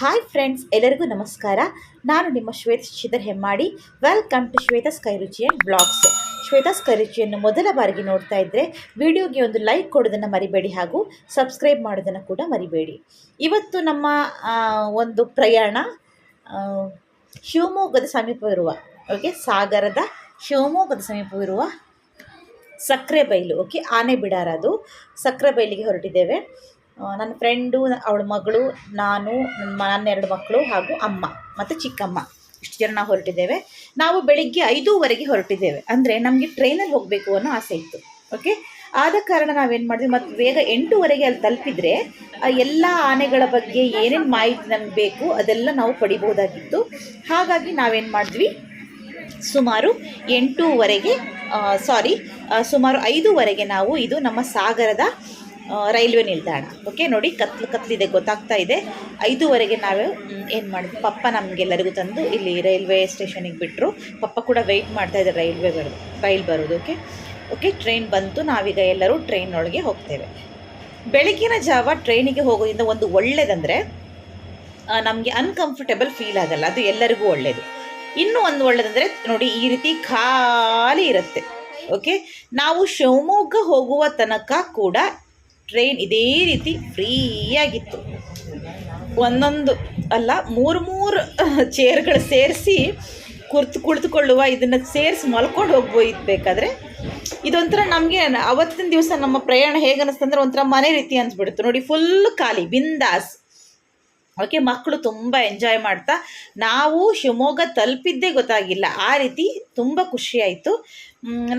Hi friends ಎಲ್ಲರಿಗೂ ನಮಸ್ಕಾರ. ನಾನು ನಿಮ್ಮ Shweta Sridhar Hemmadi. Welcome to Shweta sky Ruchi and blogs Shweta sky ರುಚಿಯನ್ನು ಮೊದಲ ಬಾರಿಗೆ ನೋಡ್ತಾ ಇದ್ದರೆ ವಿಡಿಯೋಗೆ ಒಂದು ಲೈಕ್ ಕೊಡೋದನ್ನು ಮರಿಬೇಡಿ ಹಾಗೂ ಸಬ್ಸ್ಕ್ರೈಬ್ ಮಾಡೋದನ್ನು ಕೂಡ ಮರಿಬೇಡಿ. ಇವತ್ತು ನಮ್ಮ ಒಂದು ಪ್ರಯಾಣ ಶಿವಮೊಗ್ಗದ ಸಮೀಪವಿರುವ ಓಕೆ ಸಾಗರದ ಶಿವಮೊಗ್ಗದ ಸಮೀಪವಿರುವ ಸಕ್ಕರೆ ಬೈಲು ಓಕೆ ಆನೆ ಬಿಡಾರ ಅದು. ಸಕ್ಕರೆ ಬೈಲಿಗೆ ಹೊರಟಿದ್ದೇವೆ. ನನ್ನ ಫ್ರೆಂಡು, ಅವಳ ಮಗಳು, ನಾನು ನನ್ನ ಎರಡು ಮಕ್ಕಳು ಹಾಗೂ ಅಮ್ಮ ಮತ್ತು ಚಿಕ್ಕಮ್ಮ. ಇಷ್ಟು ಜನ ನಾವು ಹೊರಟಿದ್ದೇವೆ. ನಾವು ಬೆಳಿಗ್ಗೆ ಐದೂವರೆಗೆ ಹೊರಟಿದ್ದೇವೆ. ಅಂದರೆ ನಮಗೆ ಟ್ರೈನಲ್ಲಿ ಹೋಗಬೇಕು ಅನ್ನೋ ಆಸೆ ಇತ್ತು. ಓಕೆ ಆದ ಕಾರಣ ನಾವೇನು ಮಾಡಿದ್ವಿ? ಮತ್ತು ಬೇಗ ಎಂಟೂವರೆಗೆ ಅಲ್ಲಿ ತಲುಪಿದರೆ ಎಲ್ಲ ಆನೆಗಳ ಬಗ್ಗೆ ಏನೇನು ಮಾಹಿತಿ ನಮ್ಗೆ ಬೇಕು ಅದೆಲ್ಲ ನಾವು ಪಡಿಬೋದಾಗಿತ್ತು. ಹಾಗಾಗಿ ನಾವೇನು ಮಾಡಿದ್ವಿ? ಸುಮಾರು ಎಂಟೂವರೆಗೆ ಸಾರಿ ಸುಮಾರು ಐದೂವರೆಗೆ ನಾವು ಇದು ನಮ್ಮ ಸಾಗರದ ರೈಲ್ವೆ ನಿಲ್ದಾಣ. ಓಕೆ ನೋಡಿ ಕತ್ಲು ಕತ್ಲಿದೆ ಗೊತ್ತಾಗ್ತಾ ಇದೆ. ಐದೂವರೆಗೆ ನಾವು ಏನು ಮಾಡಿದ್ವಿ? ಪಪ್ಪ ನಮಗೆಲ್ಲರಿಗೂ ತಂದು ಇಲ್ಲಿ ರೈಲ್ವೆ ಸ್ಟೇಷನಿಗೆ ಬಿಟ್ಟರು ಪಪ್ಪ ಕೂಡ ವೆಯ್ಟ್ ಮಾಡ್ತಾ ಇದ್ದಾರೆ, ರೈಲ್ವೆ ಬರೋದು ರೈಲ್ ಬರೋದು ಓಕೆ ಓಕೆ ಟ್ರೈನ್ ಬಂತು, ನಾವೀಗ ಎಲ್ಲರೂ ಟ್ರೈನ್ ಒಳಗೆ ಹೋಗ್ತೇವೆ. ಬೆಳಗಿನ ಜಾವ ಟ್ರೈನಿಗೆ ಹೋಗೋದ್ರಿಂದ ಒಂದು ಒಳ್ಳೆಯದಂದರೆ ನಮಗೆ ಅನ್ಕಂಫರ್ಟೇಬಲ್ ಫೀಲ್ ಆಗಲ್ಲ, ಅದು ಎಲ್ಲರಿಗೂ ಒಳ್ಳೆಯದು ಇನ್ನೂ ಒಂದು ಒಳ್ಳೆಯದಂದರೆ ನೋಡಿ ಈ ರೀತಿ ಖಾಲಿ ಇರುತ್ತೆ ಓಕೆ ನಾವು ಶಿವಮೊಗ್ಗ ಹೋಗುವ ತನಕ ಕೂಡ ಟ್ರೈನ್ ಇದೇ ರೀತಿ ಫ್ರೀಯಾಗಿತ್ತು ಒಂದೊಂದು ಅಲ್ಲ, ಮೂರು ಮೂರು ಚೇರ್ಗಳು ಸೇರಿಸಿ ಕುರ್ತು ಕುಳಿತುಕೊಳ್ಳುವ, ಇದನ್ನು ಸೇರಿಸಿ ಮಲ್ಕೊಂಡು ಹೋಗ್ಬೋಯ್ತು ಬೇಕಾದರೆ, ಇದೊಂಥರ ನಮಗೆ ಅವತ್ತಿನ ದಿವಸ ನಮ್ಮ ಪ್ರಯಾಣ ಹೇಗೆ ಅನ್ನಿಸ್ತಂದ್ರೆ ಒಂಥರ ಮನೆ ರೀತಿ ಅನಿಸ್ಬಿಡ್ತು ನೋಡಿ ಫುಲ್ ಖಾಲಿ, ಬಿಂದಾಸ್. ಓಕೆ ಮಕ್ಕಳು ತುಂಬ ಎಂಜಾಯ್ ಮಾಡ್ತಾ, ನಾವು ಶಿವಮೊಗ್ಗ ತಲುಪಿದ್ದೇ ಗೊತ್ತಾಗಿಲ್ಲ. ಆ ರೀತಿ ತುಂಬ ಖುಷಿಯಾಯಿತು.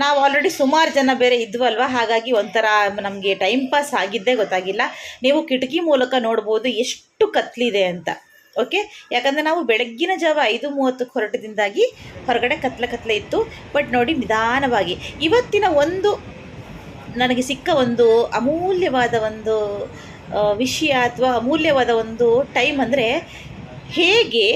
ನಾವು ಆಲ್ರೆಡಿ ಸುಮಾರು ಜನ ಬೇರೆ ಇದ್ವಲ್ವ? ಹಾಗಾಗಿ ಒಂಥರ ನಮಗೆ ಟೈಮ್ ಪಾಸ್ ಆಗಿದ್ದೇ ಗೊತ್ತಾಗಿಲ್ಲ. ನೀವು ಕಿಟಕಿ ಮೂಲಕ ನೋಡ್ಬೋದು ಎಷ್ಟು ಕತ್ಲಿದೆ ಅಂತ. ಓಕೆ ಯಾಕಂದರೆ ನಾವು ಬೆಳಗ್ಗಿನ ಜಾವ ಐದು ಮೂವತ್ತಕ್ಕೆ ಹೊರಟದಿಂದಾಗಿ ಹೊರಗಡೆ ಕತ್ಲೆ ಕತ್ಲೆ ಇತ್ತು. ಬಟ್ ನೋಡಿ ನಿಧಾನವಾಗಿ. ಇವತ್ತಿನ ಒಂದು ನನಗೆ ಸಿಕ್ಕ ಒಂದು ಅಮೂಲ್ಯವಾದ ಒಂದು ವಿಷಯ ಅಥವಾ ಅಮೂಲ್ಯವಾದ ಒಂದು ಟೈಮ್ ಅಂದರೆ ಹೇಗೆ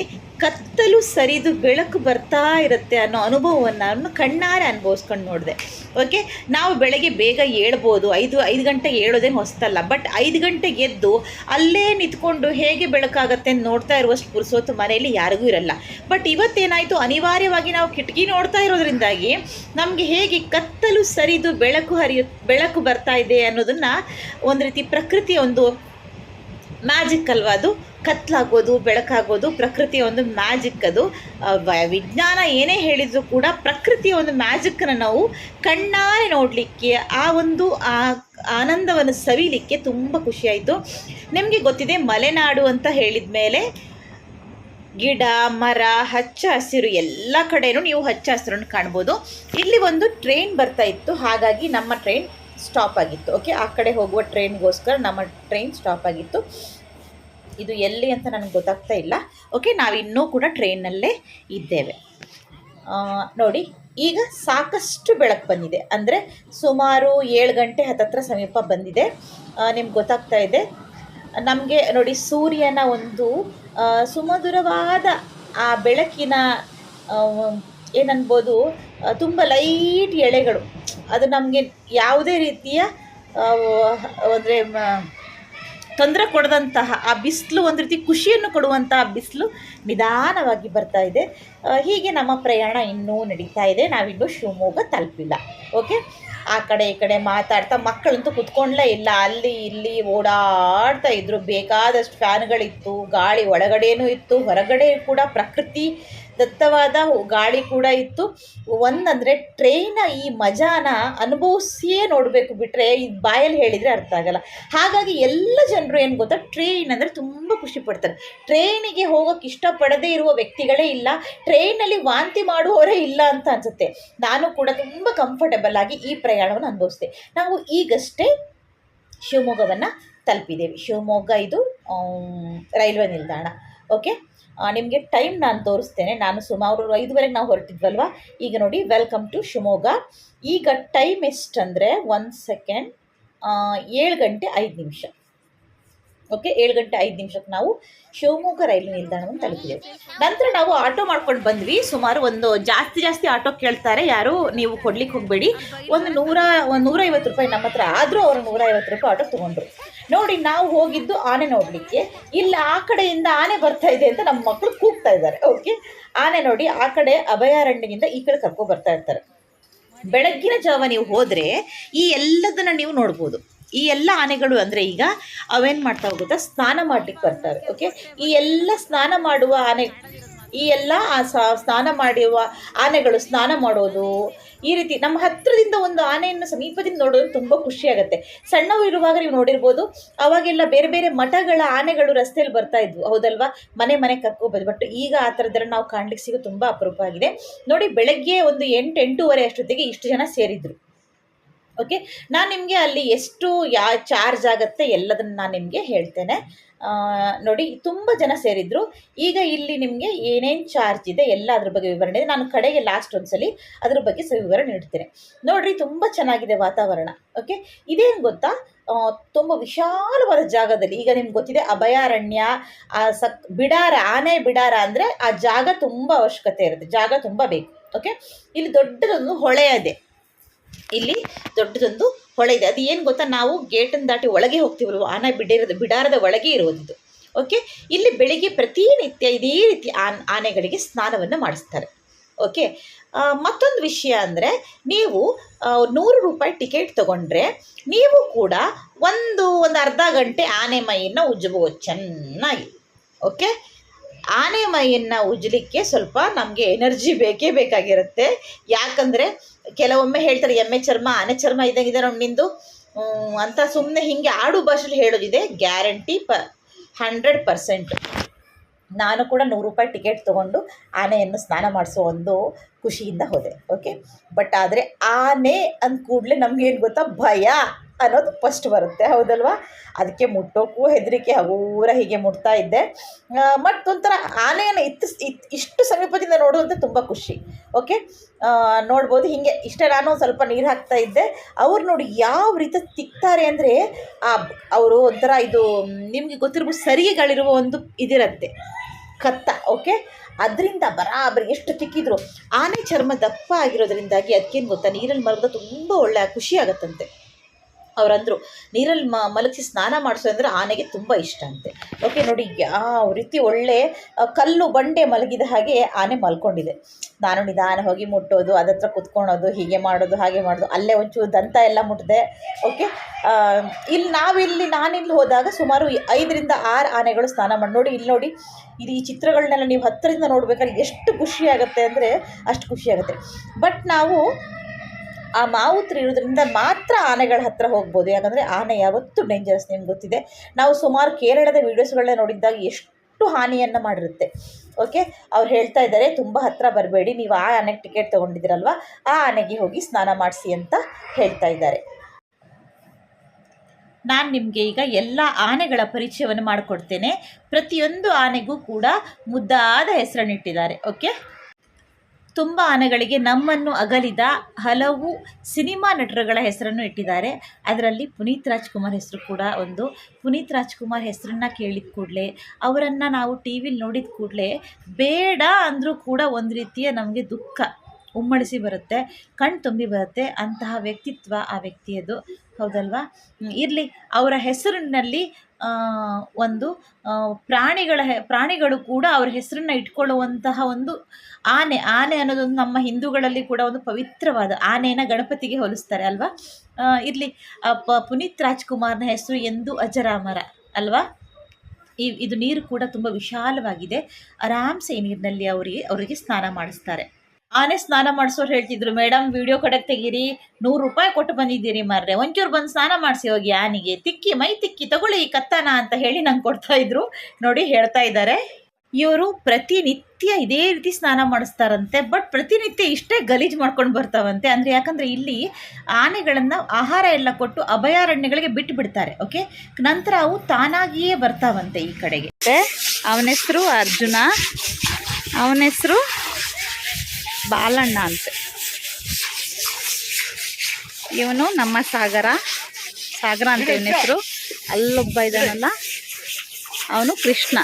ಕತ್ತಲು ಸರಿದು ಬೆಳಕು ಬರ್ತಾ ಇರುತ್ತೆ ಅನ್ನೋ ಅನುಭವವನ್ನು ನಾನು ಕಣ್ಣಾರೆ ಅನುಭವಿಸ್ಕೊಂಡು ನೋಡಿದೆ. ಓಕೆ ನಾವು ಬೆಳಗ್ಗೆ ಬೇಗ ಏಳ್ಬೋದು. ಐದು ಐದು ಗಂಟೆಗೆ ಏಳೋದೇನು ಹೊಸ್ತಲ್ಲ. ಬಟ್ ಐದು ಗಂಟೆಗೆ ಎದ್ದು ಅಲ್ಲೇ ನಿಂತ್ಕೊಂಡು ಹೇಗೆ ಬೆಳಕಾಗತ್ತೆ ನೋಡ್ತಾ ಇರುವಷ್ಟು ಪುರುಸೋತು ಮನೆಯಲ್ಲಿ ಯಾರಿಗೂ ಇರಲ್ಲ. ಬಟ್ ಇವತ್ತೇನಾಯಿತು? ಅನಿವಾರ್ಯವಾಗಿ ನಾವು ಕಿಟಕಿ ನೋಡ್ತಾ ಇರೋದ್ರಿಂದಾಗಿ ನಮಗೆ ಹೇಗೆ ಕತ್ತಲು ಸರಿದು ಬೆಳಕು ಹರಿಯು, ಬೆಳಕು ಬರ್ತಾ ಇದೆ ಅನ್ನೋದನ್ನು ಒಂದು ರೀತಿ ಪ್ರಕೃತಿಯ ಒಂದು ಮ್ಯಾಜಿಕ್ ಅಲ್ವಾ ಅದು? ಕತ್ಲಾಗೋದು, ಬೆಳಕಾಗೋದು, ಪ್ರಕೃತಿಯ ಒಂದು ಮ್ಯಾಜಿಕ್ ಅದು. ವಿಜ್ಞಾನ ಏನೇ ಹೇಳಿದರೂ ಕೂಡ ಪ್ರಕೃತಿಯ ಒಂದು ಮ್ಯಾಜಿಕ್ಕನ್ನು ನಾವು ಕಣ್ಣಾರೆ ನೋಡಲಿಕ್ಕೆ, ಆ ಒಂದು ಆ ಆನಂದವನ್ನು ಸವಿಲಿಕ್ಕೆ ತುಂಬ ಖುಷಿಯಾಯಿತು ನಿಮಗೆ ಗೊತ್ತಿದೆ, ಮಲೆನಾಡು ಅಂತ ಹೇಳಿದ ಮೇಲೆ ಗಿಡ, ಮರ, ಹಚ್ಚ ಹಸಿರು ಎಲ್ಲ ಕಡೆಯೂ ನೀವು ಹಚ್ಚ ಹಸಿರನ್ನು ಕಾಣ್ಬೋದು. ಇಲ್ಲಿ ಒಂದು ಟ್ರೈನ್ ಬರ್ತಾ ಇತ್ತು, ಹಾಗಾಗಿ ನಮ್ಮ ಟ್ರೈನ್ ಸ್ಟಾಪ್ ಆಗಿತ್ತು. ಓಕೆ ಆ ಕಡೆ ಹೋಗುವ ಟ್ರೈನ್ಗೋಸ್ಕರ ನಮ್ಮ ಟ್ರೈನ್ ಸ್ಟಾಪ್ ಆಗಿತ್ತು. ಇದು ಎಲ್ಲಿ ಅಂತ ನನಗೆ ಗೊತ್ತಾಗ್ತಾ ಇಲ್ಲ. ಓಕೆ ನಾವಿನ್ನೂ ಕೂಡ ಟ್ರೈನಲ್ಲೇ ಇದ್ದೇವೆ. ನೋಡಿ, ಈಗ ಸಾಕಷ್ಟು ಬೆಳಕು ಬಂದಿದೆ. ಅಂದರೆ ಸುಮಾರು ಏಳು ಗಂಟೆ ಹತ್ತತ್ರ ಸಮೀಪ ಬಂದಿದೆ. ನಿಮ್ಗೆ ಗೊತ್ತಾಗ್ತಾ ಇದೆ. ನಮಗೆ ನೋಡಿ, ಸೂರ್ಯನ ಒಂದು ಸುಮಧುರವಾದ ಆ ಬೆಳಕಿನ ಏನನ್ಬೋದು ತುಂಬ ಲೈಟ್ ಎಳೆಗಳು ಅದು ನಮಗೆ ಯಾವುದೇ ರೀತಿಯ ಅಂದರೆ ತೊಂದರೆ ಕೊಡದಂತಹ, ಆ ಬಿಸಿಲು ಒಂದು ರೀತಿ ಖುಷಿಯನ್ನು ಕೊಡುವಂತಹ ಬಿಸಿಲು ನಿಧಾನವಾಗಿ ಬರ್ತಾ ಇದೆ. ಹೀಗೆ ನಮ್ಮ ಪ್ರಯಾಣ ಇನ್ನೂ ನಡೀತಾ ಇದೆ. ನಾವಿನ್ನೂ ಶಿವಮೊಗ್ಗ ತಲುಪಿಲ್ಲ. ಓಕೆ ಆ ಕಡೆ ಈ ಕಡೆ ಮಾತಾಡ್ತಾ, ಮಕ್ಕಳಂತೂ ಕುತ್ಕೊಂಡ್ಲೇ ಇಲ್ಲ. ಅಲ್ಲಿ ಇಲ್ಲಿ ಓಡಾಡ್ತಾ ಇದ್ರು. ಬೇಕಾದಷ್ಟು ಫ್ಯಾನ್ಗಳಿತ್ತು, ಗಾಳಿ ಒಳಗಡೆಯೂ ಇತ್ತು, ಹೊರಗಡೆ ಕೂಡ ಪ್ರಕೃತಿ ದತ್ತವಾದ ಗಾಳಿ ಕೂಡ ಇತ್ತು. ಒಂದಂದರೆ ಟ್ರೈನ ಈ ಮಜಾನ ಅನುಭವಿಸಿಯೇ ನೋಡಬೇಕು ಬಿಟ್ಟರೆ ಇದು ಬಾಯಲ್ಲಿ ಹೇಳಿದರೆ ಅರ್ಥ ಆಗಲ್ಲ. ಹಾಗಾಗಿ ಎಲ್ಲ ಜನರು ಏನು ಗೊತ್ತಾ ಟ್ರೈನ್ ಅಂದರೆ ತುಂಬ ಖುಷಿ ಪಡ್ತಾರೆ. ಟ್ರೈನಿಗೆ ಹೋಗೋಕೆ ಇಷ್ಟಪಡದೇ ಇರುವ ವ್ಯಕ್ತಿಗಳೇ ಇಲ್ಲ. ಟ್ರೈನಲ್ಲಿ ವಾಂತಿ ಮಾಡುವವರೇ ಇಲ್ಲ ಅಂತ ಅನಿಸುತ್ತೆ. ನಾನು ಕೂಡ ತುಂಬ ಕಂಫರ್ಟಬಲ್ ಆಗಿ ಈ ಪ್ರಯಾಣವನ್ನು ಅನುಭವಿಸಿದೆ. ನಾವು ಈಗಷ್ಟೇ ಶಿವಮೊಗ್ಗವನ್ನು ತಲುಪಿದ್ದೇವೆ. ಶಿವಮೊಗ್ಗ ಇದು ರೈಲ್ವೆ ನಿಲ್ದಾಣ. ಓಕೆ ನಿಮಗೆ ಟೈಮ್ ನಾನು ತೋರಿಸ್ತೇನೆ. ನಾನು ಸುಮಾರು ಐದುವರೆಗೆ ನಾವು ಹೊರಟಿದ್ವಲ್ವ? ಈಗ ನೋಡಿ ವೆಲ್ಕಮ್ ಟು ಶಿವಮೊಗ್ಗ. ಈಗ ಟೈಮ್ ಎಷ್ಟಂದರೆ ಒಂದು ಸೆಕೆಂಡ್ ಏಳು ಗಂಟೆ ಐದು ನಿಮಿಷ. ಓಕೆ ಏಳು ಗಂಟೆ ಐದು ನಿಮಿಷಕ್ಕೆ ನಾವು ಶಿವಮೊಗ್ಗ ರೈಲು ನಿಲ್ದಾಣವನ್ನು ತಲುಪಿದೆವು. ನಂತರ ನಾವು ಆಟೋ ಮಾಡ್ಕೊಂಡು ಬಂದ್ವಿ. ಸುಮಾರು ಒಂದು ಜಾಸ್ತಿ ಜಾಸ್ತಿ ಆಟೋ ಕೇಳ್ತಾರೆ. ಯಾರು, ನೀವು ಕೊಡ್ಲಿಕ್ಕೆ ಹೋಗಬೇಡಿ. ಒಂದು ನೂರ, ಒಂದು ನೂರೈವತ್ತು ರೂಪಾಯಿ ನಮ್ಮ ಹತ್ರ ಆದರೂ ಅವರು ನೂರೈವತ್ತು ರೂಪಾಯಿ ಆಟೋ ತೊಗೊಂಡ್ರು. ನೋಡಿ, ನಾವು ಹೋಗಿದ್ದು ಆನೆ ನೋಡಲಿಕ್ಕೆ. ಇಲ್ಲ, ಆ ಕಡೆಯಿಂದ ಆನೆ ಬರ್ತಾ ಇದೆ ಅಂತ ನಮ್ಮ ಮಕ್ಕಳು ಕೂಗ್ತಾ ಇದ್ದಾರೆ. ಓಕೆ ಆನೆ ನೋಡಿ, ಆ ಕಡೆ ಅಭಯಾರಣ್ಯದಿಂದ ಈ ಕಡೆ ಕರ್ಕೊ ಬರ್ತಾ ಇರ್ತಾರೆ. ಬೆಳಗ್ಗಿನ ಜಾವ ನೀವು ಹೋದರೆ ಈ ಎಲ್ಲದನ್ನ ನೀವು ನೋಡ್ಬೋದು. ಈ ಎಲ್ಲ ಆನೆಗಳು ಅಂದರೆ ಈಗ ಅವೇನು ಮಾಡ್ತಾ ಹೋಗುತ್ತೆ ಸ್ನಾನ ಮಾಡ್ಲಿಕ್ಕೆ ಬರ್ತಾರೆ. ಓಕೆ ಈ ಎಲ್ಲ ಸ್ನಾನ ಮಾಡುವ ಆನೆ ಈ ಎಲ್ಲ ಆ ಸ್ನಾನ ಮಾಡಿರುವ ಆನೆಗಳು ಸ್ನಾನ ಮಾಡೋದು, ಈ ರೀತಿ ನಮ್ಮ ಹತ್ತಿರದಿಂದ ಒಂದು ಆನೆಯನ್ನು ಸಮೀಪದಿಂದ ನೋಡೋದು ತುಂಬ ಖುಷಿಯಾಗುತ್ತೆ ಸಣ್ಣವು ಇರುವಾಗ ನೀವು ನೋಡಿರ್ಬೋದು, ಅವಾಗೆಲ್ಲ ಬೇರೆ ಬೇರೆ ಮಠಗಳ ಆನೆಗಳು ರಸ್ತೆಯಲ್ಲಿ ಬರ್ತಾ ಇದ್ವು. ಹೌದಲ್ವಾ? ಮನೆ ಮನೆ ಕರ್ಕೋಬೋದು. ಬಟ್ ಈಗ ಆ ಥರದ್ದೆಲ್ಲ ನಾವು ಕಾಣ್ಲಿಕ್ಕೆ ಸಿಗೋ ತುಂಬ ಅಪರೂಪ ಆಗಿದೆ. ನೋಡಿ, ಬೆಳಗ್ಗೆ ಒಂದು ಎಂಟು, ಎಂಟೂವರೆ ಅಷ್ಟೊತ್ತಿಗೆ ಇಷ್ಟು ಜನ ಸೇರಿದ್ರು. ಓಕೆ ನಾನು ನಿಮಗೆ ಅಲ್ಲಿ ಎಷ್ಟು ಯಾ ಚಾರ್ಜ್ ಆಗುತ್ತೆ ಎಲ್ಲದನ್ನು ನಾನು ನಿಮಗೆ ಹೇಳ್ತೇನೆ. ನೋಡಿ, ತುಂಬ ಜನ ಸೇರಿದ್ರು. ಈಗ ಇಲ್ಲಿ ನಿಮಗೆ ಏನೇನು ಚಾರ್ಜ್ ಇದೆ ಎಲ್ಲ ಅದ್ರ ಬಗ್ಗೆ ವಿವರಣೆ ಇದೆ. ನಾನು ಕಡೆಗೆ ಲಾಸ್ಟ್ ಒಂದ್ಸಲಿ ಅದ್ರ ಬಗ್ಗೆ ಸಹ ವಿವರಣೆ ನೀಡ್ತೇನೆ. ನೋಡ್ರಿ, ತುಂಬ ಚೆನ್ನಾಗಿದೆ ವಾತಾವರಣ. ಓಕೆ ಇದೇನು ಗೊತ್ತಾ? ತುಂಬ ವಿಶಾಲವಾದ ಜಾಗದಲ್ಲಿ, ಈಗ ನಿಮ್ಗೆ ಗೊತ್ತಿದೆ, ಅಭಯಾರಣ್ಯ, ಆ, ಸಕ್, ಬಿಡಾರ, ಆನೆ ಬಿಡಾರ ಅಂದರೆ ಆ ಜಾಗ ತುಂಬ ಅವಶ್ಯಕತೆ ಇರುತ್ತೆ. ಜಾಗ ತುಂಬ ಬೇಕು. ಓಕೆ ಇಲ್ಲಿ ದೊಡ್ಡದೊಂದು ಹೊಳೆ ಇದೆ. ಇಲ್ಲಿ ದೊಡ್ಡದೊಂದು ಹೊಳೆ ಇದೆ. ಅದು ಏನು ಗೊತ್ತಾ? ನಾವು ಗೇಟನ್ನು ದಾಟಿ ಒಳಗೆ ಹೋಗ್ತೀವಲ್ವ ಆನೆ ಬಿಡಿರದ ಬಿಡಾರದ ಒಳಗೆ ಇರುವಂಥದ್ದು ಓಕೆ ಇಲ್ಲಿ ಬೆಳಿಗ್ಗೆ ಪ್ರತಿನಿತ್ಯ ಇದೇ ರೀತಿ ಆನ್ ಆನೆಗಳಿಗೆ ಸ್ನಾನವನ್ನು ಮಾಡಿಸ್ತಾರೆ. ಓಕೆ ಮತ್ತೊಂದು ವಿಷಯ ಅಂದರೆ, ನೀವು ನೂರು ರೂಪಾಯಿ ಟಿಕೆಟ್ ತಗೊಂಡ್ರೆ, ನೀವು ಕೂಡ ಒಂದು ಒಂದು ಅರ್ಧ ಗಂಟೆ ಆನೆ ಮೈಯನ್ನು ಉಜ್ಜಬಹುದು ಚೆನ್ನಾಗಿ. ಓಕೆ ಆನೆ ಮೈಯನ್ನು ಉಜ್ಜಲಿಕ್ಕೆ ಸ್ವಲ್ಪ ನಮಗೆ ಎನರ್ಜಿ ಬೇಕೇ ಬೇಕಾಗಿರುತ್ತೆ. ಯಾಕಂದರೆ ಕೆಲವೊಮ್ಮೆ ಹೇಳ್ತಾರೆ, ಎಮ್ಮೆ ಚರ್ಮ, ಆನೆ ಚರ್ಮ ಇದ್ದಂಗಿದೆ ನೋಡಿ ನಿಂದು. ಅಂತ ಸುಮ್ಮನೆ ಹೀಗೆ ಆಡು ಭಾಷೆಲಿ ಹೇಳೋದಿದೆ, ಗ್ಯಾರಂಟಿ ಪ, ಹಂಡ್ರೆಡ್ ಪರ್ಸೆಂಟ್. ನಾನು ಕೂಡ ನೂರು ರೂಪಾಯಿ ಟಿಕೆಟ್ ತೊಗೊಂಡು ಆನೆಯನ್ನು ಸ್ನಾನ ಮಾಡಿಸೋ ಒಂದು ಖುಷಿಯಿಂದ ಹೋದೆ, ಓಕೆ? ಬಟ್ ಆದರೆ ಆನೆ ಅಂದ ಕೂಡಲೇ ನಮಗೇನು ಗೊತ್ತಾ? ಭಯ. ಅನ್ನೋದು ಫಸ್ಟ್ ಬರುತ್ತೆ, ಹೌದಲ್ವಾ? ಅದಕ್ಕೆ ಮುಟ್ಟೋಕ್ಕೂ ಹೆದರಿಕೆ, ಹಗೂರ ಹೀಗೆ ಮುಟ್ತಾ ಇದ್ದೆ. ಮತ್ತು ಮತ್ತೊಂಥರ ಆನೆಯನ್ನು ಇತ್ತು ಇತ್- ಇಷ್ಟು ಸಮೀಪದಿಂದ ನೋಡೋದಂತ ತುಂಬ ಖುಷಿ ಓಕೆ ನೋಡ್ಬೋದು, ಹೀಗೆ ಇಷ್ಟೇ ನಾನು ಸ್ವಲ್ಪ ನೀರು ಹಾಕ್ತಾ ಇದ್ದೆ. ಅವ್ರು ನೋಡಿ ಯಾವ ರೀತಿ ತಿಕ್ತಾರೆ ಅಂದರೆ ಆ, ಅವರು ಒಂಥರ ಇದು, ನಿಮಗೆ ಗೊತ್ತಿರ್ಬೋದು ಸರಿಗೆಗಳಿರುವ ಒಂದು ಇದಿರತ್ತೆ, ಕತ್ತ ಓಕೆ ಅದರಿಂದ ಬರಾಬರಿ ಎಷ್ಟು ತಿಕ್ಕಿದ್ರು. ಆನೆ ಚರ್ಮ ದಪ್ಪ ಆಗಿರೋದ್ರಿಂದಾಗಿ ಅದಕ್ಕೇನು ಗೊತ್ತಾ? ನೀರಲ್ಲಿ ಮರದ ತುಂಬ ಒಳ್ಳೆಯ ಖುಷಿ ಆಗುತ್ತಂತೆ. ಅವರಂದರು, ನೀರಲ್ಲಿ ಮ, ಮಲಗಿಸಿ ಸ್ನಾನ ಮಾಡಿಸು ಅಂದರೆ ಆನೆಗೆ ತುಂಬ ಇಷ್ಟ ಅಂತೆ. ಓಕೆ ನೋಡಿ ಯಾವ ರೀತಿ ಒಳ್ಳೆ ಕಲ್ಲು ಬಂಡೆ ಮಲಗಿದ ಹಾಗೆ ಆನೆ ಮಲ್ಕೊಂಡಿದೆ. ನಾನು ನಿಧಾನ ಹೋಗಿ ಮುಟ್ಟೋದು, ಅದತ್ರ ಕುತ್ಕೊಳೋದು, ಹೀಗೆ ಮಾಡೋದು, ಹಾಗೆ ಮಾಡೋದು, ಅಲ್ಲೇ ಒಂಚೂರು ದಂತ ಎಲ್ಲ ಮುಟ್ಟಿದೆ ಓಕೆ ಇಲ್ಲಿ ನಾವಿಲ್ಲಿ, ನಾನಿಲ್ಲಿ ಹೋದಾಗ ಸುಮಾರು ಐದರಿಂದ ಆರು ಆನೆಗಳು ಸ್ನಾನ ಮಾಡಿ, ನೋಡಿ ಇಲ್ಲಿ ನೋಡಿ ಇದು ಈ ಚಿತ್ರಗಳನ್ನೆಲ್ಲ ನೀವು ಹತ್ತರಿಂದ ನೋಡ್ಬೇಕಾದ್ರೆ ಎಷ್ಟು ಖುಷಿಯಾಗುತ್ತೆ ಅಂದರೆ ಅಷ್ಟು ಖುಷಿಯಾಗುತ್ತೆ ಬಟ್ ನಾವು ಆ ಮಾವುತ್ರ ಇರೋದ್ರಿಂದ ಮಾತ್ರ ಆನೆಗಳ ಹತ್ರ ಹೋಗ್ಬೋದು. ಯಾಕಂದರೆ ಆನೆ ಯಾವತ್ತೂ ಡೇಂಜರಸ್ ನಿಮ್ಗೆ ಗೊತ್ತಿದೆ. ನಾವು ಸುಮಾರು ಕೇರಳದ ವೀಡಿಯೋಸ್ಗಳನ್ನ ನೋಡಿದ್ದಾಗ ಎಷ್ಟು ಹಾನಿಯನ್ನು ಮಾಡಿರುತ್ತೆ. ಓಕೆ ಅವ್ರು ಹೇಳ್ತಾ ಇದ್ದಾರೆ, ತುಂಬ ಹತ್ರ ಬರಬೇಡಿ, ನೀವು ಆ ಆನೆಗೆ ಟಿಕೆಟ್ ತೊಗೊಂಡಿದ್ದೀರಲ್ವ? ಆ ಆನೆಗೆ ಹೋಗಿ ಸ್ನಾನ ಮಾಡಿಸಿ ಅಂತ ಹೇಳ್ತಾ ಇದ್ದಾರೆ. ನಾನು ನಿಮಗೆ ಈಗ ಎಲ್ಲ ಆನೆಗಳ ಪರಿಚಯವನ್ನು ಮಾಡಿಕೊಡ್ತೇನೆ. ಪ್ರತಿಯೊಂದು ಆನೆಗೂ ಕೂಡ ಮುದ್ದಾದ ಹೆಸರನ್ನಿಟ್ಟಿದ್ದಾರೆ. ಓಕೆ ತುಂಬ ಆನೆಗಳಿಗೆ ನಮ್ಮನ್ನು ಅಗಲಿದ ಹಲವು ಸಿನಿಮಾ ನಟರುಗಳ ಹೆಸರನ್ನು ಇಟ್ಟಿದ್ದಾರೆ. ಅದರಲ್ಲಿ ಪುನೀತ್ ರಾಜ್ಕುಮಾರ್ ಹೆಸರು ಕೂಡ ಒಂದು. ಪುನೀತ್ ರಾಜ್ಕುಮಾರ್ ಹೆಸರನ್ನ ಕೇಳಿದ ಕೂಡಲೇ, ಅವರನ್ನು ನಾವು ಟಿ ವಿಲಿ ನೋಡಿದ ಕೂಡಲೇ ಬೇಡ ಅಂದರೂ ಕೂಡ ಒಂದು ರೀತಿಯ ನಮಗೆ ದುಃಖ ಉಮ್ಮಳಿಸಿ ಬರುತ್ತೆ, ಕಣ್ ತುಂಬಿ ಬರುತ್ತೆ. ಅಂತಹ ವ್ಯಕ್ತಿತ್ವ ಆ ವ್ಯಕ್ತಿಯದು. ಹೌದಲ್ವಾ? ಇರಲಿ, ಅವರ ಹೆಸರಿನಲ್ಲಿ ಒಂದು ಪ್ರಾಣಿಗಳ ಪ್ರಾಣಿಗಳು ಕೂಡ ಅವ್ರ ಹೆಸರನ್ನ ಇಟ್ಕೊಳ್ಳುವಂತಹ ಒಂದು ಆನೆ. ಆನೆ ಅನ್ನೋದೊಂದು ನಮ್ಮ ಹಿಂದೂಗಳಲ್ಲಿ ಕೂಡ ಒಂದು ಪವಿತ್ರವಾದ ಆನೆನ ಗಣಪತಿಗೆ ಹೋಲಿಸ್ತಾರೆ ಅಲ್ವಾ? ಇರಲಿ. ಪ, ಪುನೀತ್ ರಾಜ್ಕುಮಾರ್ನ ಹೆಸರು ಎಂದು ಅಜರಾಮರ, ಅಲ್ವಾ? ಈ, ಇದು ನೀರು ಕೂಡ ತುಂಬ ವಿಶಾಲವಾಗಿದೆ. ಆರಾಮ್ಸೆ ಈ ನೀರಿನಲ್ಲಿ ಅವರಿಗೆ ಅವರಿಗೆ ಸ್ನಾನ ಮಾಡಿಸ್ತಾರೆ. ಆನೆ ಸ್ನಾನ ಮಾಡಿಸೋರು ಹೇಳ್ತಿದ್ರು ಮೇಡಮ್ ವಿಡಿಯೋ ಕಡೆಗೆ ತೆಗೀರಿ, ನೂರು ರೂಪಾಯಿ ಕೊಟ್ಟು ಬಂದಿದ್ದೀರಿ ಮಾರ್ರೆ. ಒಂಚೂರು ಬಂದು ಸ್ನಾನ ಮಾಡಿಸಿ ಹೋಗಿ ಆನೆಗೆ. ತಿಕ್ಕಿ, ಮೈ ತಿಕ್ಕಿ, ತಗೊಳ್ಳಿ ಈ ಕತ್ತಾನ ಅಂತ ಹೇಳಿ ನಂಗೆ ಕೊಡ್ತಾ ಇದ್ರು. ನೋಡಿ ಹೇಳ್ತಾ ಇದ್ದಾರೆ ಇವರು ಪ್ರತಿನಿತ್ಯ ಇದೇ ರೀತಿ ಸ್ನಾನ ಮಾಡಿಸ್ತಾರಂತೆ, ಬಟ್ ಪ್ರತಿನಿತ್ಯ ಇಷ್ಟೇ ಗಲೀಜು ಮಾಡ್ಕೊಂಡು ಬರ್ತಾವಂತೆ. ಅಂದರೆ ಯಾಕಂದರೆ ಇಲ್ಲಿ ಆನೆಗಳನ್ನು ಆಹಾರ ಎಲ್ಲ ಕೊಟ್ಟು ಅಭಯಾರಣ್ಯಗಳಿಗೆ ಬಿಟ್ಟು ಬಿಡ್ತಾರೆ, ಓಕೆ? ನಂತರ ಅವು ತಾನಾಗಿಯೇ ಬರ್ತಾವಂತೆ ಈ ಕಡೆಗೆ. ಅವನ ಹೆಸರು ಅರ್ಜುನ. ಅವನ ಹೆಸರು ಬಾಲಣ್ಣ ಅಂತೆ. ಇವನು ನಮ್ಮ ಸಾಗರ. ಸಾಗರ ಅಂತ ಇವನ ಹೆಸರು. ಅಲ್ಲೊಬ್ಬ ಇದ್ದಾನಲ್ಲ ಅವನು ಕೃಷ್ಣ.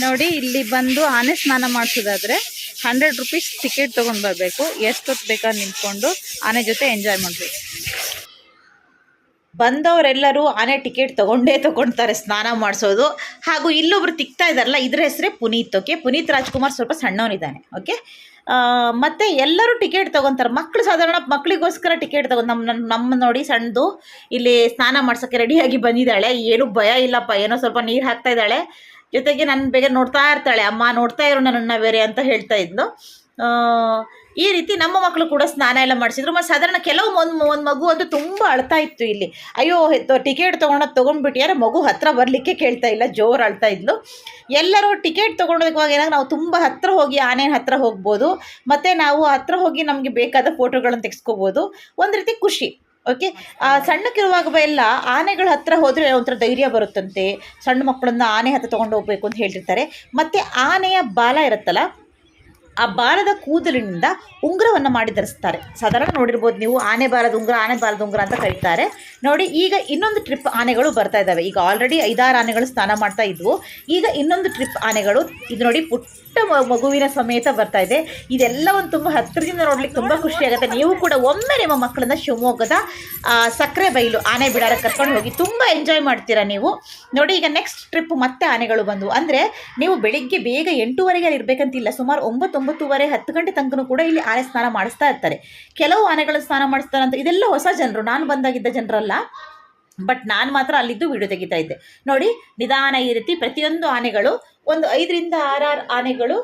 ನೋಡಿ, ಇಲ್ಲಿ ಬಂದು ಆನೆ ಸ್ನಾನ ಮಾಡಿಸೋದಾದ್ರೆ ಹಂಡ್ರೆಡ್ ರುಪೀಸ್ ಟಿಕೆಟ್ ತೊಗೊಂಡು ಬರಬೇಕು. ಎಷ್ಟೊತ್ತು ಬೇಕಾದ್ರೆ ನಿಂತ್ಕೊಂಡು ಆನೆ ಜೊತೆ ಎಂಜಾಯ್ ಮಾಡಬೇಕು. ಬಂದವರೆಲ್ಲರೂ ಆನೆ ಟಿಕೆಟ್ ತೊಗೊಂಡೇ ತೊಗೊಳ್ತಾರೆ ಸ್ನಾನ ಮಾಡಿಸೋದು. ಹಾಗೂ ಇಲ್ಲೊಬ್ರು ತಿಕ್ತಾ ಇದ್ದಾರಲ್ಲ, ಇದ್ರ ಹೆಸರೇ ಪುನೀತ್ ಓಕೆ ಪುನೀತ್ ರಾಜ್ಕುಮಾರ್ ಸ್ವಲ್ಪ ಸಣ್ಣವನಿದ್ದಾನೆ ಓಕೆ ಮತ್ತು ಎಲ್ಲರೂ ಟಿಕೆಟ್ ತೊಗೊತಾರೆ. ಮಕ್ಕಳು ಸಾಧಾರಣ ಮಕ್ಕಳಿಗೋಸ್ಕರ ಟಿಕೆಟ್ ತಗೊಂಡು ನಮ್ಮ ನಮ್ಮ ನೋಡಿ ಸಣ್ಣದು ಇಲ್ಲಿ ಸ್ನಾನ ಮಾಡ್ಸೋಕ್ಕೆ ರೆಡಿಯಾಗಿ ಬಂದಿದ್ದಾಳೆ. ಏನು ಭಯ ಇಲ್ಲಪ್ಪ, ಏನೋ ಸ್ವಲ್ಪ ನೀರು ಹಾಕ್ತಾ ಇದ್ದಾಳೆ. ಜೊತೆಗೆ ನನ್ನ ಬೇಗ ನೋಡ್ತಾ ಇರ್ತಾಳೆ. ಅಮ್ಮ ನೋಡ್ತಾ ಇರೋಣ ನನ್ನ ಬೇರೆ ಅಂತ ಹೇಳ್ತಾ ಇದ್ಲು. ಈ ರೀತಿ ನಮ್ಮ ಮಕ್ಕಳು ಕೂಡ ಸ್ನಾನ ಎಲ್ಲ ಮಾಡಿಸಿದ್ರು. ಮತ್ತು ಸಾಧಾರಣ ಕೆಲವು ಒಂದು ಒಂದು ಮಗು ಅಂತೂ ತುಂಬ ಅಳ್ತಾ ಇತ್ತು ಇಲ್ಲಿ. ಅಯ್ಯೋ ಟಿಕೆಟ್ ತೊಗೊಂಡೋದು ತೊಗೊಂಡ್ಬಿಟ್ಟಿಯಾರ ಮಗು ಹತ್ರ ಬರಲಿಕ್ಕೆ ಕೇಳ್ತಾ ಇಲ್ಲ, ಜೋರು ಅಳ್ತಾ ಇದ್ಲು. ಎಲ್ಲರೂ ಟಿಕೆಟ್ ತೊಗೊಂಡೋದಾಗ ಏನಾಗ ನಾವು ತುಂಬ ಹತ್ರ ಹೋಗಿ ಆನೆ ಹತ್ರ ಹೋಗ್ಬೋದು. ಮತ್ತು ನಾವು ಹತ್ರ ಹೋಗಿ ನಮಗೆ ಬೇಕಾದ ಫೋಟೋಗಳನ್ನು ತೆಗೆಸ್ಕೋಬೋದು. ಒಂದು ರೀತಿ ಖುಷಿ, ಓಕೆ? ಸಣ್ಣಕ್ಕಿರುವಾಗ ಎಲ್ಲ ಆನೆಗಳ ಹತ್ರ ಹೋದರೆ ಒಂಥರ ಧೈರ್ಯ ಬರುತ್ತಂತೆ. ಸಣ್ಣ ಮಕ್ಕಳನ್ನ ಆನೆ ಹತ್ರ ತೊಗೊಂಡು ಹೋಗಬೇಕು ಅಂತ ಹೇಳಿರ್ತಾರೆ ಮತ್ತು ಆನೆಯ ಬಾಲ ಇರುತ್ತಲ್ಲ ಆ ಬಾಲದ ಕೂದಲಿನಿಂದ ಉಂಗುರವನ್ನು ಮಾಡಿ ಧರಿಸ್ತಾರೆ. ಸಾಧಾರಣ ನೋಡಿರ್ಬೋದು ನೀವು ಆನೆ ಬಾಲದ ಉಂಗುರ, ಆನೆ ಬಾಲದ ಉಂಗುರ ಅಂತ ಕರೀತಾರೆ. ನೋಡಿ, ಈಗ ಇನ್ನೊಂದು ಟ್ರಿಪ್ ಆನೆಗಳು ಬರ್ತಾ ಇದ್ದಾವೆ. ಈಗ ಆಲ್ರೆಡಿ ಐದಾರು ಆನೆಗಳು ಸ್ನಾನ ಮಾಡ್ತಾ ಇದ್ವು. ಈಗ ಇನ್ನೊಂದು ಟ್ರಿಪ್ ಆನೆಗಳು, ಇದು ನೋಡಿ ಪುಟ್ಟ ಮಗುವಿನ ಸಮೇತ ಬರ್ತಾ ಇದೆ. ಇದೆಲ್ಲ ಒಂದು ತುಂಬ ಹತ್ತಿರದಿಂದ ನೋಡ್ಲಿಕ್ಕೆ ತುಂಬ ಖುಷಿ ಆಗುತ್ತೆ. ನೀವು ಕೂಡ ಒಮ್ಮೆ ನಿಮ್ಮ ಮಕ್ಕಳನ್ನ ಶಿವಮೊಗ್ಗದ ಸಕ್ಕರೆ ಬೈಲು, ಆನೆ ಬಿಡಾರ ಕರ್ಕೊಂಡು ಹೋಗಿ ತುಂಬ ಎಂಜಾಯ್ ಮಾಡ್ತೀರಾ ನೀವು? ನೋಡಿ, ಈಗ ನೆಕ್ಸ್ಟ್ ಟ್ರಿಪ್ ಮತ್ತೆ ಆನೆಗಳು ಬಂದವು. ಅಂದರೆ ನೀವು ಬೆಳಿಗ್ಗೆ ಬೇಗ ಎಂಟೂವರೆಗೆ ಅಲ್ಲಿ ಇರಬೇಕಂತಿಲ್ಲ. ಸುಮಾರು ಒಂಬತ್ತು ಒಂಬತ್ತುವರೆ, ಹತ್ತು ಗಂಟೆ ತನಕನೂ ಕೂಡ ಇಲ್ಲಿ ಆನೆ ಸ್ನಾನ ಮಾಡಿಸ್ತಾ ಇರ್ತಾರೆ. ಕೆಲವು ಆನೆಗಳು ಸ್ನಾನ ಮಾಡಿಸ್ತಾರೆ ಅಂತ ಇದೆಲ್ಲ ಹೊಸ ಜನರು, ನಾನು ಬಂದಾಗಿದ್ದ ಜನರಲ್ಲ. ಬಟ್ ನಾನು ಮಾತ್ರ ಅಲ್ಲಿದ್ದು ವಿಡಿಯೋ ತೆಗಿತಾ ಇದ್ದೆ. ನೋಡಿ, ನಿಧಾನ ಈ ರೀತಿ ಪ್ರತಿಯೊಂದು ಆನೆಗಳು, ಒಂದು ಐದರಿಂದ ಆರಾರು ಆನೆಗಳು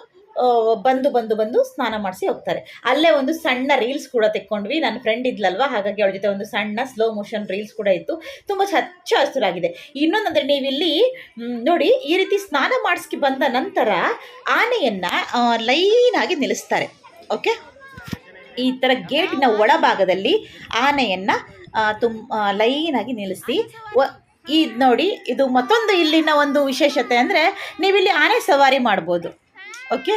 ಬಂದು ಬಂದು ಬಂದು ಸ್ನಾನ ಮಾಡಿಸಿ ಹೋಗ್ತಾರೆ. ಅಲ್ಲೇ ಒಂದು ಸಣ್ಣ ರೀಲ್ಸ್ ಕೂಡ ತೆಕ್ಕೊಂಡ್ವಿ. ನನ್ನ ಫ್ರೆಂಡ್ ಇದ್ಲಲ್ವಾ? ಹಾಗಾಗಿ ಅವಳ ಜೊತೆ ಒಂದು ಸಣ್ಣ ಸ್ಲೋ ಮೋಷನ್ ರೀಲ್ಸ್ ಕೂಡ ಇತ್ತು. ತುಂಬ ಹಚ್ಚ ಹಸಿರಾಗಿದೆ ಇನ್ನೊಂದಂದ್ರೆ ನೀವಿಲ್ಲಿ ನೋಡಿ, ಈ ರೀತಿ ಸ್ನಾನ ಮಾಡಿಸ್ಕಿ ಬಂದ ನಂತರ ಆನೆಯನ್ನು ಲೈನಾಗಿ ನಿಲ್ಲಿಸ್ತಾರೆ. ಓಕೆ? ಈ ಥರ ಗೇಟಿನ ಒಳಭಾಗದಲ್ಲಿ ಆನೆಯನ್ನು ತುಮ್ ಲೈನಾಗಿ ನಿಲ್ಲಿಸಿ. ಇದು ನೋಡಿ, ಇದು ಮತ್ತೊಂದು ಇಲ್ಲಿನ ಒಂದು ವಿಶೇಷತೆ. ಅಂದರೆ ನೀವಿಲ್ಲಿ ಆನೆ ಸವಾರಿ ಮಾಡ್ಬೋದು. ಓಕೆ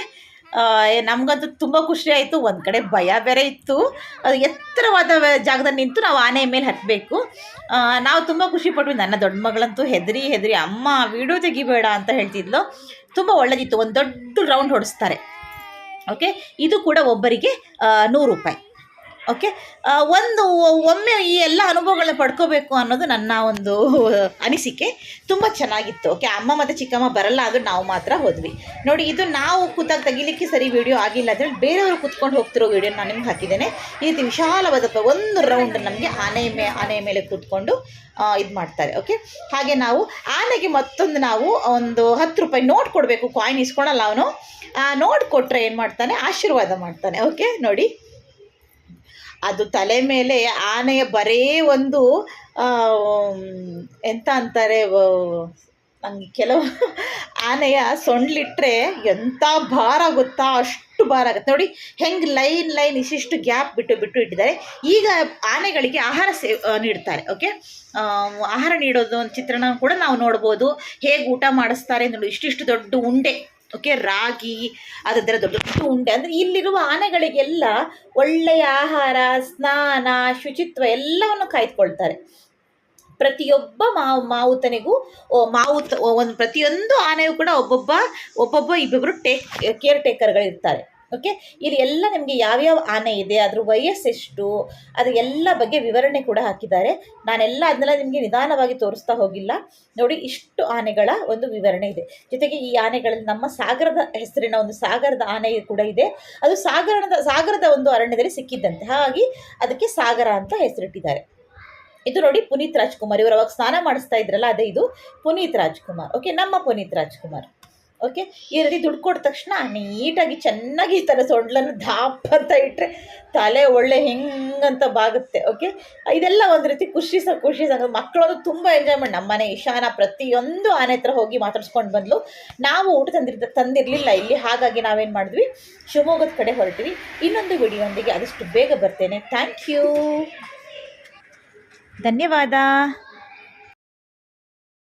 ನಮಗಂತೂ ತುಂಬ ಖುಷಿ ಆಯಿತು. ಒಂದು ಕಡೆ ಭಯ ಬೇರೆ ಇತ್ತು. ಅದು ಎತ್ತರವಾದ ಜಾಗದಲ್ಲಿ ನಿಂತು ನಾವು ಆನೆ ಮೇಲೆ ಹತ್ತಬೇಕು ನಾವು ತುಂಬ ಖುಷಿ ಪಟ್ವಿ. ನನ್ನ ದೊಡ್ಡ ಮಗಳಂತೂ ಹೆದರಿ ಹೆದರಿ, ಅಮ್ಮ, ವಿಡಿಯೋ ತೆಗಿಬೇಡ ಅಂತ ಹೇಳ್ತಿದ್ಲು. ತುಂಬ ಒಳ್ಳೆದಿತ್ತು. ಒಂದು ದೊಡ್ಡ ರೌಂಡ್ ಹೊಡಿಸ್ತಾರೆ. ಓಕೆ ಇದು ಕೂಡ ಒಬ್ಬರಿಗೆ ನೂರು ರೂಪಾಯಿ. ಓಕೆ ಒಂದು ಒಮ್ಮೆ ಈ ಎಲ್ಲ ಅನುಭವಗಳನ್ನ ಪಡ್ಕೋಬೇಕು ಅನ್ನೋದು ನನ್ನ ಒಂದು ಅನಿಸಿಕೆ. ತುಂಬ ಚೆನ್ನಾಗಿತ್ತು ಓಕೆ ಅಮ್ಮ ಮತ್ತು ಚಿಕ್ಕಮ್ಮ ಬರಲ್ಲ ಆದರೂ ನಾವು ಮಾತ್ರ ಹೋದ್ವಿ. ನೋಡಿ, ಇದು ನಾವು ಕೂತಾಗ ತೆಗಿಲಿಕ್ಕೆ ಸರಿ ವಿಡಿಯೋ ಆಗಿಲ್ಲ ಅದರಲ್ಲಿ ಬೇರೆಯವರು ಕೂತ್ಕೊಂಡು ಹೋಗ್ತಿರೋ ವೀಡಿಯೋ ನಾನು ನಿಮ್ಗೆ ಹಾಕಿದ್ದೇನೆ. ಈ ರೀತಿ ವಿಶಾಲವಾದ ಒಂದು ರೌಂಡ್ ನಮಗೆ ಆನೆ ಮೇ ಆನೆಯ ಮೇಲೆ ಕೂತ್ಕೊಂಡು ಇದು ಮಾಡ್ತಾರೆ ಓಕೆ ಹಾಗೆ ನಾವು ಆನೆಗೆ ಮತ್ತೊಂದು ನಾವು ಒಂದು ಹತ್ತು ರೂಪಾಯಿ ನೋಟ್ ಕೊಡಬೇಕು ಕಾಯಿನ್ ಇಸ್ಕೊಳಲ್ಲ ಅವನು. ನೋಟ್ ಕೊಟ್ಟರೆ ಏನು ಮಾಡ್ತಾನೆ? ಆಶೀರ್ವಾದ ಮಾಡ್ತಾನೆ ಓಕೆ ನೋಡಿ. ಅದು ತಲೆ ಮೇಲೆ ಆನೆಯ ಬರೇ ಒಂದು ಎಂತ ಅಂತಾರೆ ನಂಗೆ ಕೆಲವು ಆನೆಯ ಸೊಂಡ್ಲಿಟ್ರೆ ಎಂಥ ಭಾರ ಗೊತ್ತಾ, ಅಷ್ಟು ಭಾರ ಆಗುತ್ತೆ. ನೋಡಿ, ಹೆಂಗೆ ಲೈನ್ ಲೈನ್ ಇಷ್ಟಿಷ್ಟು ಗ್ಯಾಪ್ ಬಿಟ್ಟು ಬಿಟ್ಟು ಇಟ್ಟಿದ್ದಾರೆ. ಈಗ ಆನೆಗಳಿಗೆ ಆಹಾರ ಸೇ ನೀಡ್ತಾರೆ, ಓಕೆ? ಆಹಾರ ನೀಡೋದು ಒಂದು ಚಿತ್ರಣ ಕೂಡ ನಾವು ನೋಡ್ಬೋದು. ಹೇಗೆ ಊಟ ಮಾಡಿಸ್ತಾರೆ ನೋಡಿ, ಇಷ್ಟಿಷ್ಟು ದೊಡ್ಡ ಉಂಡೆ. ಓಕೆ ರಾಗಿ ಅದರ ದೊಡ್ಡ ದೊಡ್ಡ ಉಂಡೆ. ಅಂದರೆ ಇಲ್ಲಿರುವ ಆನೆಗಳಿಗೆಲ್ಲ ಒಳ್ಳೆಯ ಆಹಾರ, ಸ್ನಾನ, ಶುಚಿತ್ವ ಎಲ್ಲವನ್ನು ಕಾಯ್ದುಕೊಳ್ತಾರೆ. ಪ್ರತಿಯೊಬ್ಬ ಮಾವು, ಮಾವುತನಿಗೂ ಮಾವುತ ಒಂದು ಪ್ರತಿಯೊಂದು ಆನೆಯೂ ಕೂಡ ಒಬ್ಬೊಬ್ಬ ಒಬ್ಬೊಬ್ಬ ಇಬ್ಬೊಬ್ಬರು ಟೇಕ್ ಕೇರ್ ಟೇಕರ್ಗಳಿರ್ತಾರೆ ಓಕೆ ಇಲ್ಲಿ ಎಲ್ಲ ನಿಮಗೆ ಯಾವ್ಯಾವ ಆನೆ ಇದೆ, ಅದ್ರ ವಯಸ್ಸೆಷ್ಟು ಅದು ಎಲ್ಲ ಬಗ್ಗೆ ವಿವರಣೆ ಕೂಡ ಹಾಕಿದ್ದಾರೆ. ನಾನೆಲ್ಲ ಅದನ್ನೆಲ್ಲ ನಿಮಗೆ ನಿಧಾನವಾಗಿ ತೋರಿಸ್ತಾ ಹೋಗಿಲ್ಲ. ನೋಡಿ, ಇಷ್ಟು ಆನೆಗಳ ಒಂದು ವಿವರಣೆ ಇದೆ. ಜೊತೆಗೆ ಈ ಆನೆಗಳಲ್ಲಿ ನಮ್ಮ ಸಾಗರದ ಹೆಸರಿನ ಒಂದು ಸಾಗರದ ಆನೆ ಕೂಡ ಇದೆ. ಅದು ಸಾಗರದ ಸಾಗರದ ಒಂದು ಅರಣ್ಯದಲ್ಲಿ ಸಿಕ್ಕಿದ್ದಂತೆ. ಹಾಗಾಗಿ ಅದಕ್ಕೆ ಸಾಗರ ಅಂತ ಹೆಸರಿಟ್ಟಿದ್ದಾರೆ. ಇದು ನೋಡಿ ಪುನೀತ್ ರಾಜ್ಕುಮಾರ್. ಇವರು ಅವಾಗ ಸ್ನಾನ ಮಾಡಿಸ್ತಾ ಇದ್ರಲ್ಲ, ಅದೇ ಇದು. ಪುನೀತ್ ರಾಜ್ಕುಮಾರ್. ಓಕೆ ನಮ್ಮ ಪುನೀತ್ ರಾಜ್ಕುಮಾರ್. ಓಕೆ ಈ ರೀತಿ ದುಡ್ಡು ಕೊಟ್ಟ ತಕ್ಷಣ ನೀಟಾಗಿ ಚೆನ್ನಾಗಿ ಈ ಥರ ಸೊಂಡ್ಲನ್ನು ಧಾಪ್ ಅಂತ ಇಟ್ಟರೆ ತಲೆ ಒಳ್ಳೆ ಹೆಂಗಂತ ಬಾಗುತ್ತೆ. ಓಕೆ ಇದೆಲ್ಲ ಒಂದು ರೀತಿ ಖುಷಿ ಸಹ ಖುಷಿ ಸಂಗ ಮಕ್ಕಳದು ತುಂಬ ಎಂಜಾಯ್ಮೆಂಟ್ ನಮ್ಮನೆ ಇಶಾನ ಪ್ರತಿಯೊಂದು ಆನೆ ಹತ್ರ ಹೋಗಿ ಮಾತಾಡ್ಸ್ಕೊಂಡು ಬಂದ್ಲು. ನಾವು ಊಟ ತಂದಿರ್ ತಂದಿರಲಿಲ್ಲ ಇಲ್ಲಿ. ಹಾಗಾಗಿ ನಾವೇನು ಮಾಡಿದ್ವಿ? ಶಿವಮೊಗ್ಗದ ಕಡೆ ಹೊರಟಿವಿ. ಇನ್ನೊಂದು ವಿಡಿಯೋಂದಿಗೆ ಆದಷ್ಟು ಬೇಗ ಬರ್ತೇನೆ. ಥ್ಯಾಂಕ್ ಯು ಧನ್ಯವಾದ.